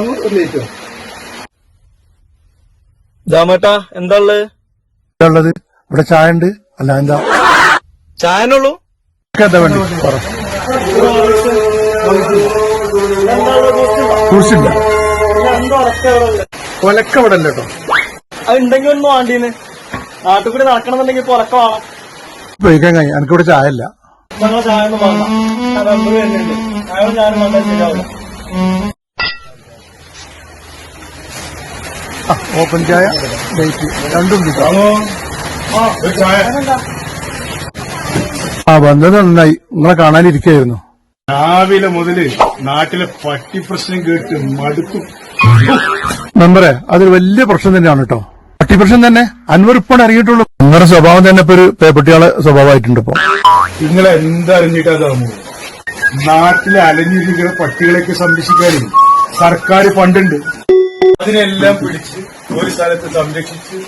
Strong ഒരു ലൈറ്റോ ദാമേട്ടാ എന്താ ഉള്ളത് ഉള്ളത് ഇവിടെ ചായ ഉണ്ട് അല്ല എന്താ? ചായനുള്ളൂ? എന്താ വേണ്ടി? ഉണ്ട് കൊലക്ക ഇവിടെ അല്ല കേട്ടോ. അത് ഉണ്ടെങ്കിൽ ഒന്നും വേണ്ടീന്ന്. നാട്ടിൽ കൂടി നടക്കണമെന്നുണ്ടെങ്കിൽ വേണം. ഉപയോഗിക്കാൻ കഴിഞ്ഞു എനിക്കിവിടെ ചായ ഇല്ല ഞങ്ങൾ ചായ ഒന്നും വേണ്ട ശരിയാവില്ല ആ, ഓപ്പൺ ചായ? ഡേറ്റ് രണ്ടും ആ വന്നത് നന്നായി. നിങ്ങളെ കാണാനിരിക്കായിരുന്നു. രാവിലെ മുതൽ നാട്ടിലെ പട്ടി പ്രശ്നം കേട്ട് മടുത്തു. മെമ്പറെ അതൊരു വലിയ പ്രശ്നം തന്നെയാണ് കേട്ടോ പട്ടി പ്രശ്നം തന്നെ? അൻവർ ഇപ്പോൾ ഇറങ്ങിയിട്ടുള്ളൂ നിങ്ങളുടെ സ്വഭാവം തന്നെ ഇപ്പൊ ഒരു പേപ്പട്ടിയാളെ സ്വഭാവമായിട്ടുണ്ട് ഇപ്പൊ. നിങ്ങൾ എന്തറിഞ്ഞിട്ടാ താമോ നാട്ടിലെ അലഞ്ഞിരിക്കുന്ന പട്ടികളെയൊക്കെ സംരക്ഷിക്കാനും സർക്കാർ ഫണ്ടുണ്ട്. അതിനെല്ലാം പിടിച്ച് ഒരു സ്ഥലത്ത് സംരക്ഷിച്ച്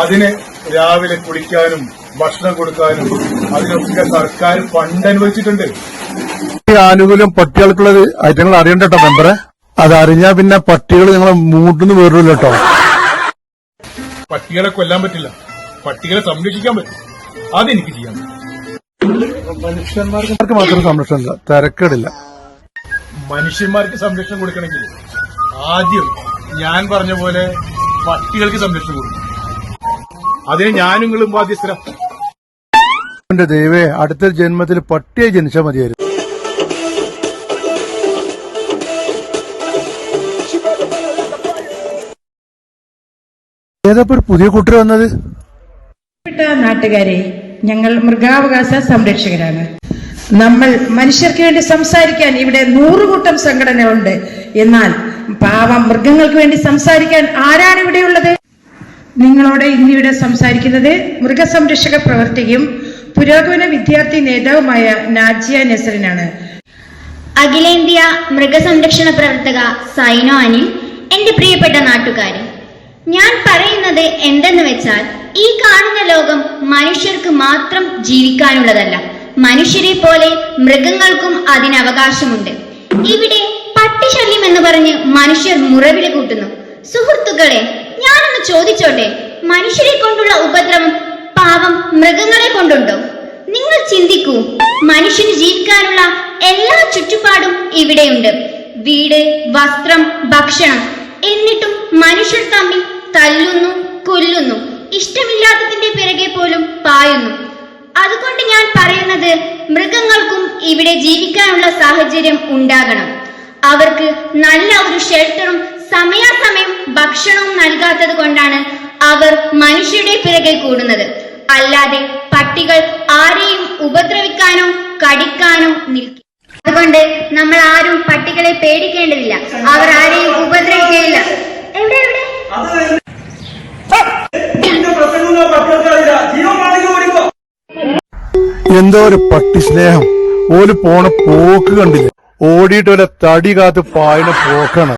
അതിന് രാവിലെ കുളിക്കാനും ഭക്ഷണം കൊടുക്കാനും അതിനൊക്കെ സർക്കാർ ഫണ്ട് അനുവദിച്ചിട്ടുണ്ട്. ആനുകൂല്യം പട്ടികൾക്കുള്ളത് ഐറ്റങ്ങൾ അറിയണ്ട കേട്ടോ മെമ്പറെ അതറിഞ്ഞാ പിന്നെ പട്ടികൾ നിങ്ങളെ മൂട്ടുന്ന് വേറില്ല കേട്ടോ പട്ടികളെ കൊല്ലാൻ പറ്റില്ല. പട്ടികളെ സംരക്ഷിക്കാൻ പറ്റും. അതെനിക്ക് ചെയ്യാൻ പറ്റും. മനുഷ്യന്മാർക്ക് മാത്രം സംരക്ഷണമില്ല. തിരക്കേടില്ല. മനുഷ്യന്മാർക്ക് സംരക്ഷണം കൊടുക്കണമെങ്കിൽ ആദ്യം ഞാൻ പറഞ്ഞ പോലെ പട്ടികൾക്ക് സംരക്ഷണം കൊടുക്കും. അതിന് ഞാനും നിങ്ങളും ബാധ്യസ്ഥരാ. എന്റെ ദൈവേ അടുത്ത ജന്മത്തിൽ പട്ടിയെ ജനിച്ചാൽ മതിയായിരുന്നു. പുതിയ കൂട്ടർ വന്നത്? നാട്ടുകാരെ ഞങ്ങൾ മൃഗാവകാശ സംരക്ഷകരാണ്. നമ്മൾ മനുഷ്യർക്ക് വേണ്ടി സംസാരിക്കാൻ ഇവിടെ നൂറുകൂട്ടം സംഘടനകളുണ്ട്. എന്നാൽ പാവം മൃഗങ്ങൾക്ക് വേണ്ടി സംസാരിക്കാൻ ആരാണ് ഇവിടെയുള്ളത്? നിങ്ങളോട് ഇന്നിവിടെ സംസാരിക്കുന്നത് മൃഗസംരക്ഷക പ്രവർത്തകയും പുരോഗമന വിദ്യാർത്ഥി നേതാവുമായ നാജിയ നസറിനാണ്. അഖിലേന്ത്യ മൃഗസംരക്ഷണ പ്രവർത്തക സൈനോ അനിൽ എന്റെ പ്രിയപ്പെട്ട നാട്ടുകാരെ ഞാൻ പറയുന്നത് എന്തെന്ന് വെച്ചാൽ ഈ കാണുന്ന ലോകം മനുഷ്യർക്ക് മാത്രം ജീവിക്കാനുള്ളതല്ല. മനുഷ്യരെ പോലെ മൃഗങ്ങൾക്കും അതിനവകാശമുണ്ട്. ഇവിടെ പറഞ്ഞ് മനുഷ്യർ മുറവിളി കൂട്ടുന്നു. സുഹൃത്തുക്കളെ ഞാനൊന്ന് ചോദിച്ചോട്ടെ? മനുഷ്യരെ കൊണ്ടുള്ള ഉപദ്രവം പാവം മൃഗങ്ങളെ കൊണ്ടുണ്ടോ? നിങ്ങൾ ചിന്തിക്കൂ മനുഷ്യന് ജീവിക്കാനുള്ള എല്ലാ ചുറ്റുപാടും ഇവിടെയുണ്ട്. വീട് വസ്ത്രം ഭക്ഷണം. എന്നിട്ടും മനുഷ്യർ തമ്മിൽ തല്ലുന്നു കൊല്ലുന്നു. ഇഷ്ടമില്ലാത്തതിന്റെ പിറകെ പോലും പായുന്നു. അതുകൊണ്ട് ഞാൻ പറയുന്നത് മൃഗങ്ങൾക്കും ഇവിടെ ജീവിക്കാനുള്ള സാഹചര്യം ഉണ്ടാകണം. അവർക്ക് നല്ല ഒരു ഷെൽട്ടറും സമയാസമയം ഭക്ഷണവും നൽകാത്തത് കൊണ്ടാണ് അവർ മനുഷ്യരുടെ പിറകെ കൂടുന്നത്. അല്ലാതെ പട്ടികൾ ആരെയും ഉപദ്രവിക്കാനോ കടിക്കാനോ നിൽക്കും അതുകൊണ്ട് നമ്മൾ ആരും പട്ടികളെ പേടിക്കേണ്ടതില്ല. അവർ ആരെയും ഉപദ്രവിക്കുകയില്ല എവിടെ എവിടെ? എന്തോ ഒരു പട്ടി സ്നേഹം. ഓൽ പോണ പോക്ക് കണ്ടില്ല? ഓടിയിട്ട് വല്ല തടി കാത്ത് പായണ പോക്കാണ്.